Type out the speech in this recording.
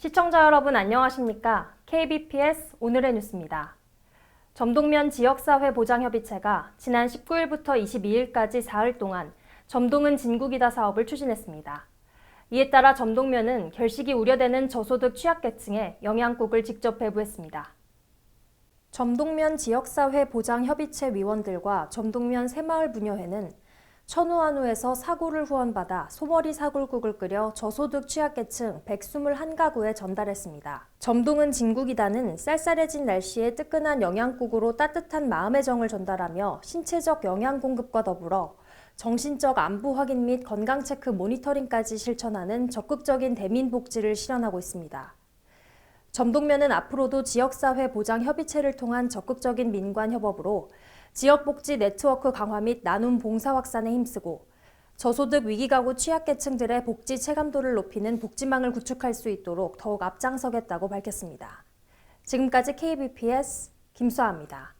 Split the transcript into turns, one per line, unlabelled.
시청자 여러분 안녕하십니까? KBPS 오늘의 뉴스입니다. 점동면 지역사회 보장협의체가 지난 19일부터 22일까지 사흘 동안 점동은 진국이다 사업을 추진했습니다. 이에 따라 점동면은 결식이 우려되는 저소득 취약계층에 영양국을 직접 배부했습니다. 점동면 지역사회 보장협의체 위원들과 점동면 새마을 분여회는 천우한우에서 사골을 후원받아 소머리 사골국을 끓여 저소득 취약계층 121가구에 전달했습니다. 점동은 진국이다는 쌀쌀해진 날씨에 뜨끈한 영양국으로 따뜻한 마음의 정을 전달하며 신체적 영양 공급과 더불어 정신적 안부 확인 및 건강 체크 모니터링까지 실천하는 적극적인 대민 복지를 실현하고 있습니다. 점동면은 앞으로도 지역사회 보장 협의체를 통한 적극적인 민관 협업으로 지역복지 네트워크 강화 및 나눔 봉사 확산에 힘쓰고 저소득 위기가구 취약계층들의 복지 체감도를 높이는 복지망을 구축할 수 있도록 더욱 앞장서겠다고 밝혔습니다. 지금까지 KBPS 김수아입니다.